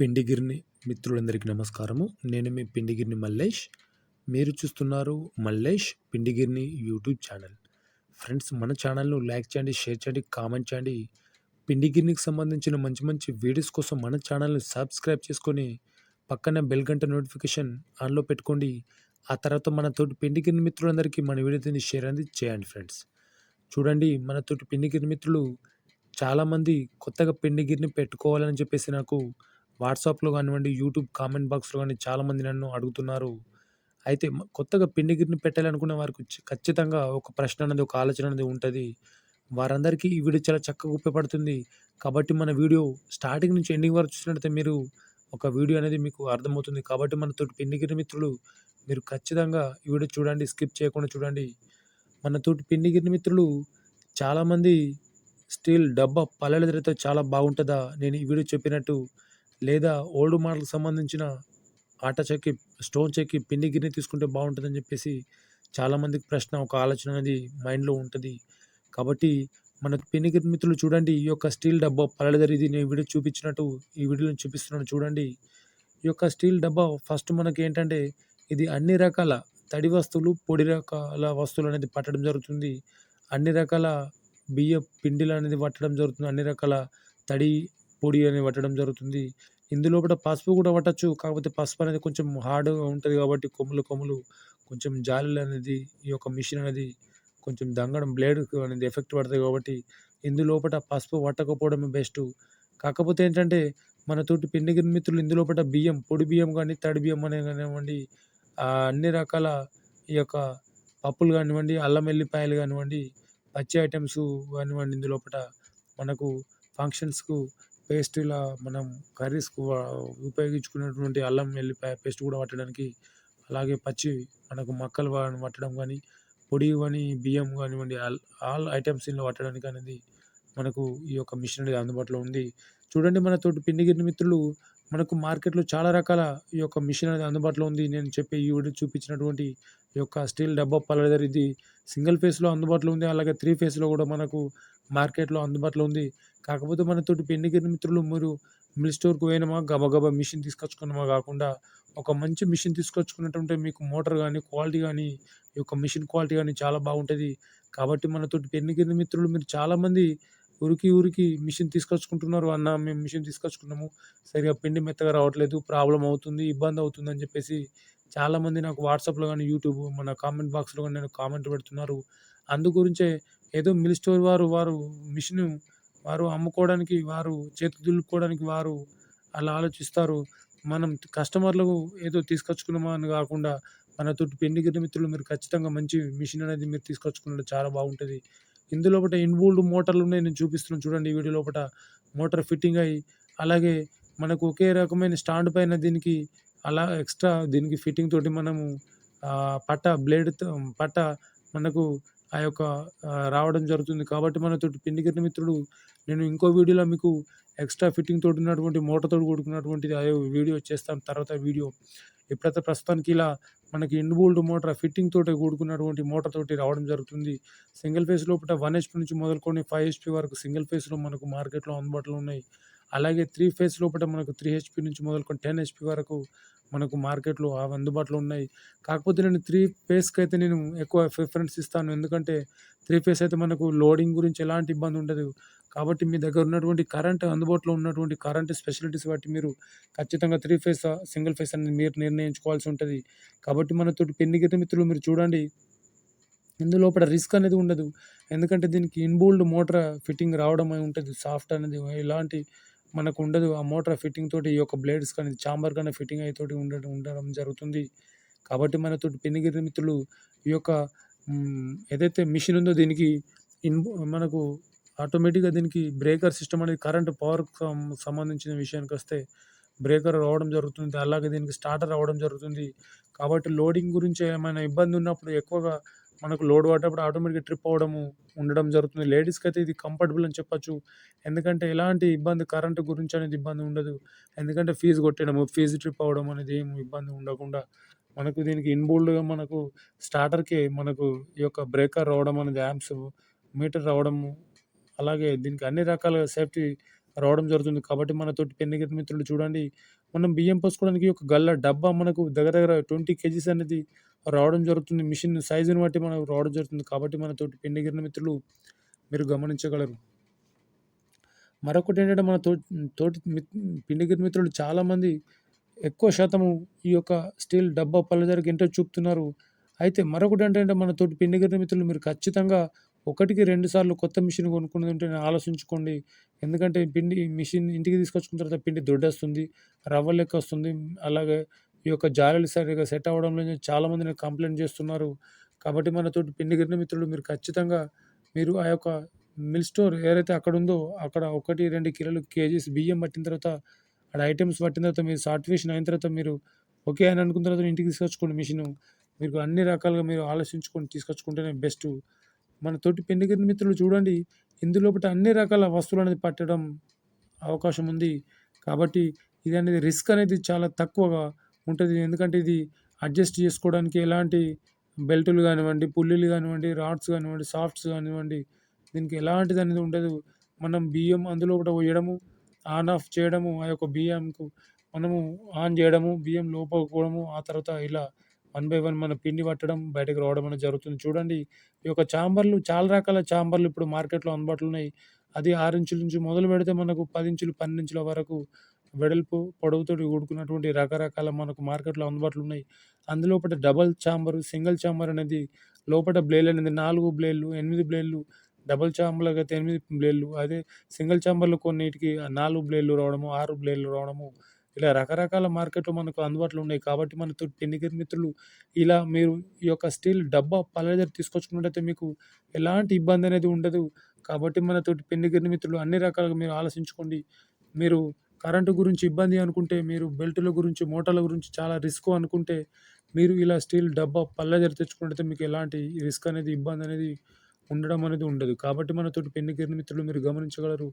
పిండిగిరిని మిత్రులందరికీ నమస్కారము. నేను మీ పిండిగిరిని మల్లేష్. మీరు చూస్తున్నారు Mallesh Pindigirini YouTube channel. Friends మన ఛానల్ను లైక్ చేయండి షేర్ చేయండి కామెంట్ చేయండి. పిండిగిరినికి సంబంధించిన మంచి మంచి వీడియోస్ కోసం మన ఛానల్ని సబ్స్క్రైబ్ చేసుకొని పక్కన బెల్ గంట నోటిఫికేషన్ ఆన్లో పెట్టుకోండి. ఆ తర్వాత మన తోటి పిండిగిరిని మిత్రులందరికీ మన వీడియోని షేర్ అనేది చేయండి ఫ్రెండ్స్. చూడండి మన తోటి పిండిగిరి మిత్రులు చాలామంది కొత్తగా పిండిగిరిని పెట్టుకోవాలని చెప్పేసి నాకు వాట్సాప్లో కానివ్వండి యూట్యూబ్ కామెంట్ బాక్స్లో కానీ చాలామంది నన్ను అడుగుతున్నారు. అయితే కొత్తగా పిండిగిరిని పెట్టాలనుకునే వారికి ఖచ్చితంగా ఒక ప్రశ్న అనేది ఒక ఆలోచన అనేది ఉంటుంది. వారందరికీ ఈ వీడియో చాలా చక్కగా ఉపయోగపడుతుంది. కాబట్టి మన వీడియో స్టార్టింగ్ నుంచి ఎండింగ్ వరకు చూసినట్లయితే మీరు ఒక వీడియో అనేది మీకు అర్థమవుతుంది. కాబట్టి మన తోటి పిండిగిరి మిత్రులు మీరు ఖచ్చితంగా ఈ వీడియో చూడండి స్కిప్ చేయకుండా చూడండి. మన తోటి పిండిగిరి మిత్రులు చాలామంది స్టీల్ డబ్బా పల్లెల ధరతో చాలా బాగుంటుందా? నేను ఈ వీడియో చెప్పినట్టు లేదా ఓల్డ్ మోడల్కి సంబంధించిన ఆట చెక్కి స్టోన్ చెక్కి పిండి గిన్నె తీసుకుంటే బాగుంటుందని చెప్పేసి చాలామందికి ప్రశ్న ఒక ఆలోచన అనేది మైండ్లో ఉంటుంది. కాబట్టి మన పిండి మిత్రులు చూడండి ఈ యొక్క స్టీల్ డబ్బా పలెదరి ఇది నేను వీడియో చూపించినట్టు ఈ వీడియోలో చూపిస్తున్నాను చూడండి. ఈ యొక్క స్టీల్ డబ్బా ఫస్ట్ మనకి ఏంటంటే ఇది అన్ని రకాల తడి వస్తువులు పొడి రకాల వస్తువులు అనేది పట్టడం జరుగుతుంది. అన్ని రకాల బియ్య పిండిలు అనేది పట్టడం జరుగుతుంది. అన్ని రకాల తడి పొడి అనేది పట్టడం జరుగుతుంది. ఇందులో కూడా పసుపు కూడా పట్టచ్చు. కాకపోతే పసుపు అనేది కొంచెం హార్డ్గా ఉంటుంది కాబట్టి కొమ్ములు కొమ్ములు కొంచెం జాలీలు అనేది ఈ యొక్క మిషన్ అనేది కొంచెం దంగడం బ్లేడ్ అనేది ఎఫెక్ట్ పడుతుంది కాబట్టి ఇందులోపట పసుపు పట్టకపోవడమే బెస్ట్. కాకపోతే ఏంటంటే మన తోటి పిండి మిత్రులు ఇందులోపట బియ్యం పొడి బియ్యం కానీ తడి బియ్యం అనే కానివ్వండి అన్ని రకాల ఈ యొక్క పప్పులు కానివ్వండి అల్లం వెల్లిపాయలు కానివ్వండి పచ్చి ఐటమ్స్ కానివ్వండి ఇందులోపట మనకు ఫంక్షన్స్కు పేస్ట్లా మనం కర్రీస్కు ఉపయోగించుకున్నటువంటి అల్లం వెల్లిపాయ పేస్ట్ కూడా పట్టడానికి అలాగే పచ్చి మనకు మక్కలు పట్టడం కానీ పొడి కానీ బియ్యం కానివ్వండి ఆల్ ఆల్ ఐటమ్స్ ఇందులో పట్టడానికి అనేది మనకు ఈ యొక్క మిషన్ అనేది అందుబాటులో ఉంది. చూడండి మన తోటి పిండి గిన్నె మిత్రులు మనకు మార్కెట్లో చాలా రకాల ఈ యొక్క మిషన్ అనేది అందుబాటులో ఉంది. నేను చెప్పే ఈ వీడియో చూపించినటువంటి ఈ యొక్క స్టీల్ డబ్బా పలదర్ ఇది సింగిల్ ఫేస్లో అందుబాటులో ఉంది. అలాగే త్రీ ఫేస్లో కూడా మనకు మార్కెట్లో అందుబాటులో ఉంది. కాకపోతే మన తోటి మిత్రులు మీరు మిల్ స్టోర్కి పోయినామా గబగబా మిషన్ తీసుకొచ్చుకున్నామా కాకుండా ఒక మంచి మిషన్ తీసుకొచ్చుకున్నట్టుంటే మీకు మోటార్ కానీ క్వాలిటీ కానీ ఈ యొక్క మిషన్ క్వాలిటీ కానీ చాలా బాగుంటుంది. కాబట్టి మన తోటి పెన్ను మిత్రులు మీరు చాలామంది ఉరికి ఉరికి మిషన్ తీసుకొచ్చుకుంటున్నారు అన్న మేము మిషన్ తీసుకొచ్చుకున్నాము. సరిగా పిండి మెత్తగా రావట్లేదు ప్రాబ్లం అవుతుంది ఇబ్బంది అవుతుంది అని చెప్పేసి చాలామంది నాకు వాట్సాప్లో కానీ యూట్యూబ్ మన కామెంట్ బాక్స్లో కానీ నేను కామెంట్ పెడుతున్నారు. అందు గురించే ఏదో మిల్ స్టోర్ వారు వారు మిషన్ వారు అమ్ముకోవడానికి వారు చేతి దులుపుకోవడానికి వారు అలా ఆలోచిస్తారు. మనం కస్టమర్లకు ఏదో తీసుకొచ్చుకున్నామా అని కాకుండా మన తోటి పిండి మిత్రులు మీరు ఖచ్చితంగా మంచి మిషన్ అనేది మీరు తీసుకొచ్చుకున్నట్టు చాలా బాగుంటుంది. ఇందులో ఒకటి ఇన్బుల్డ్ మోటార్లు ఉన్నాయి నేను చూపిస్తున్నాను చూడండి ఈ వీడియో లోపల మోటార్ ఫిట్టింగ్ అయ్యి అలాగే మనకు ఒకే రకమైన స్టాండ్ పైన దీనికి అలా ఎక్స్ట్రా దీనికి ఫిట్టింగ్ తోటి మనము పట్ట బ్లేడ్ పట్ట మనకు ఆ యొక్క రావడం జరుగుతుంది. కాబట్టి మన తోటి పిండికిరిన మిత్రుడు నేను ఇంకో వీడియోలో మీకు ఎక్స్ట్రా ఫిట్టింగ్ తోటి ఉన్నటువంటి మోటార్ తోటి కూడుకున్నటువంటిది ఆ వీడియో చేస్తాను. తర్వాత వీడియో. ఇప్పుడైతే ప్రస్తుతానికి ఇలా మనకి ఇన్బోల్డ్ మోటార్ ఫిట్టింగ్ తోటి కూడుకున్నటువంటి మోటార్ తోటి రావడం జరుగుతుంది. సింగిల్ ఫేస్ లోపల వన్ హెచ్పి నుంచి మొదలుకొని ఫైవ్ హెచ్పి వరకు సింగిల్ ఫేస్లో మనకు మార్కెట్లో అందుబాటులో ఉన్నాయి. అలాగే త్రీ ఫేస్ లోపల మనకు త్రీ హెచ్పి నుంచి మొదలుకొని టెన్ హెచ్పి వరకు మనకు మార్కెట్లో అవి అందుబాటులో ఉన్నాయి. కాకపోతే నేను త్రీ ఫేస్కి అయితే నేను ఎక్కువ ప్రిఫరెన్స్ ఇస్తాను. ఎందుకంటే త్రీ ఫేస్ అయితే మనకు లోడింగ్ గురించి ఎలాంటి ఇబ్బంది ఉండదు. కాబట్టి మీ దగ్గర ఉన్నటువంటి కరెంట్ అందుబాటులో ఉన్నటువంటి కరెంట్ స్పెషాలిటీస్ బట్టి మీరు ఖచ్చితంగా త్రీ ఫేస్ సింగిల్ ఫేస్ అనేది మీరు నిర్ణయించుకోవాల్సి ఉంటుంది. కాబట్టి మన తోటి పెన్ని మిత్రులు మీరు చూడండి. ఇందులోపల రిస్క్ అనేది ఉండదు. ఎందుకంటే దీనికి ఇన్బోల్డ్ మోటార్ ఫిట్టింగ్ రావడం అయి ఉంటుంది. సాఫ్ట్ అనేది ఎలాంటి మనకు ఉండదు. ఆ మోటార్ ఫిట్టింగ్ తోటి ఈ యొక్క బ్లేడ్స్ కానీ చాంబర్ కానీ ఫిట్టింగ్ అయితే తోటి ఉండడం ఉండడం జరుగుతుంది. కాబట్టి మన తోటి పెన్నిగిరి మిత్రులు ఈ యొక్క ఏదైతే మిషన్ ఉందో దీనికి ఇన్ మనకు ఆటోమేటిక్గా దీనికి బ్రేకర్ సిస్టమ్ అనేది కరెంట్ పవర్ సంబంధించిన విషయానికి వస్తే బ్రేకర్ రావడం జరుగుతుంది. అలాగే దీనికి స్టార్టర్ రావడం జరుగుతుంది. కాబట్టి లోడింగ్ గురించి ఏమైనా ఇబ్బంది ఉన్నప్పుడు ఎక్కువగా మనకు లోడ్ పడ్డప్పుడు ఆటోమేటిక్గా ట్రిప్ అవ్వడము ఉండడం జరుగుతుంది. లేడీస్కి అయితే ఇది కంఫర్టబుల్ అని చెప్పొచ్చు. ఎందుకంటే ఎలాంటి ఇబ్బంది కరెంటు గురించి అనేది ఇబ్బంది ఉండదు. ఎందుకంటే ఫీజు కొట్టడము ఫీజు ట్రిప్ అవ్వడం అనేది ఏమి ఇబ్బంది ఉండకుండా మనకు దీనికి ఇన్బోల్డ్గా మనకు స్టార్టర్కి మనకు ఈ యొక్క బ్రేకర్ రావడం అనేది యాప్స్ మీటర్ రావడము అలాగే దీనికి అన్ని రకాల సేఫ్టీ రావడం జరుగుతుంది. కాబట్టి మన తోటి పెన్నిగిరి మిత్రులు చూడండి, మనం బియ్యం పోసుకోవడానికి ఒక గల్ల డబ్బా మనకు దగ్గర దగ్గర 20 కేజీస్ అనేది రావడం జరుగుతుంది. మిషన్ సైజుని బట్టి మనకు రావడం జరుగుతుంది. కాబట్టి మన తోటి పెన్నిగిరిన మిత్రులు మీరు గమనించగలరు. మరొకటి ఏంటంటే మన తో తోటి పిండిగిరి మిత్రులు చాలామంది ఎక్కువ శాతము ఈ యొక్క స్టీల్ డబ్బా పళ్ళ దగ్గరికి ఇంట్రెస్ట్ చూపుతున్నారు. అయితే మరొకటి ఏంటంటే మన తోటి పిండిగిరి మిత్రులు మీరు ఖచ్చితంగా ఒకటికి రెండు సార్లు కొత్త మిషన్ కొనుక్కునేది ఉంటే ఆలోచించుకోండి. ఎందుకంటే పిండి మిషన్ ఇంటికి తీసుకొచ్చుకున్న తర్వాత పిండి దొడ్డొస్తుంది. రవ్వ లెక్క వస్తుంది. అలాగే ఈ యొక్క జాలలు సరిగ్గా సెట్ అవ్వడం లేదని చాలామంది నాకు కంప్లైంట్ చేస్తున్నారు. కాబట్టి మన తోటి పిండిగిరి మిత్రులు మీరు ఖచ్చితంగా మీరు ఆ యొక్క మిల్ స్టోర్ ఏదైతే అక్కడ ఉందో అక్కడ 1, 2 కిలోలు కేజీస్ బియ్యం పట్టిన తర్వాత ఆడ ఐటమ్స్ పట్టిన తర్వాత మీరు సాటిస్ఫాక్షన్ అయిన తర్వాత మీరు ఓకే అని అనుకున్న తర్వాత ఇంటికి తీసుకొచ్చుకోండి మిషన్ మీకు అన్ని రకాలుగా మీరు ఆలోచించుకొని తీసుకొచ్చుకుంటేనే బెస్ట్ మన తోటి పెండుగిరి మిత్రులు చూడండి ఇందులోపట అన్ని రకాల వస్తువులనేది పట్టడం అవకాశం ఉంది. కాబట్టి ఇది అనేది రిస్క్ అనేది చాలా తక్కువగా ఉంటుంది ఎందుకంటే ఇది అడ్జస్ట్ చేసుకోవడానికి ఎలాంటి బెల్టులు కానివ్వండి పుల్లీలు కానివ్వండి రాడ్స్ కానివ్వండి సాఫ్ట్స్ కానివ్వండి దీనికి ఎలాంటిదనేది ఉండదు. మనం బియ్యం అందులోపట వేయడము ఆన్ ఆఫ్ చేయడము, ఆ యొక్క బియ్యంకు మనము ఆన్ చేయడము బియ్యం లోపకపోవడము ఆ తర్వాత ఇలా వన్ బై వన్ మన పిండి పట్టడం, బయటకు రావడం అనేది జరుగుతుంది. చూడండి ఈ యొక్క చాంబర్లు చాలా రకాల చాంబర్లు ఇప్పుడు మార్కెట్‌లో అందుబాటులో ఉన్నాయి. అది ఆరు ఇంచుల నుంచి మొదలుపెడితే మనకు పది ఇంచులు, 12 వరకు వెడల్పు, పొడవుతో కూడుకున్నటువంటి రకరకాల మనకు మార్కెట్‌లో అందుబాటులో ఉన్నాయి. అందులోపట డబల్ చాంబర్, సింగిల్ చాంబర్ అనేది లోపట బ్లేడ్లు అనేది నాలుగు బ్లేడ్లు, ఎనిమిది బ్లేడ్లు డబుల్ చాంబర్‌లకైతే 8 బ్లేడ్లు. అదే సింగిల్ చాంబర్లు కొన్నిటికి నాలుగు బ్లేడ్లు రావడము, ఆరు బ్లేడ్లు రావడము ఇలా రకరకాల మార్కెట్‌లో మనకు అందుబాటులో ఉన్నాయి. కాబట్టి మన తోటి పెన్నిగిరి మిత్రులు ఇలా మీరు ఈ యొక్క స్టీల్ డబ్బా పళ్ళ దగ్గర తీసుకొచ్చుకున్నట్టయితే మీకు ఎలాంటి ఇబ్బంది అనేది ఉండదు. కాబట్టి మన తోటి పెన్నిగిరి మిత్రులు అన్ని రకాలుగా మీరు ఆలోచించుకోండి. మీరు కరెంటు గురించి ఇబ్బంది అనుకుంటే, మీరు బెల్టుల గురించి, మోటార్ల గురించి చాలా రిస్క్ అనుకుంటే, మీరు ఇలా స్టీల్ డబ్బా పళ్ళ దగ్గర తెచ్చుకున్నట్టయితే మీకు ఎలాంటి రిస్క్ అనేది, ఇబ్బంది అనేది ఉండడం అనేది ఉండదు. కాబట్టి మన తోటి పెన్నిగిరి మిత్రులు మీరు గమనించగలరు.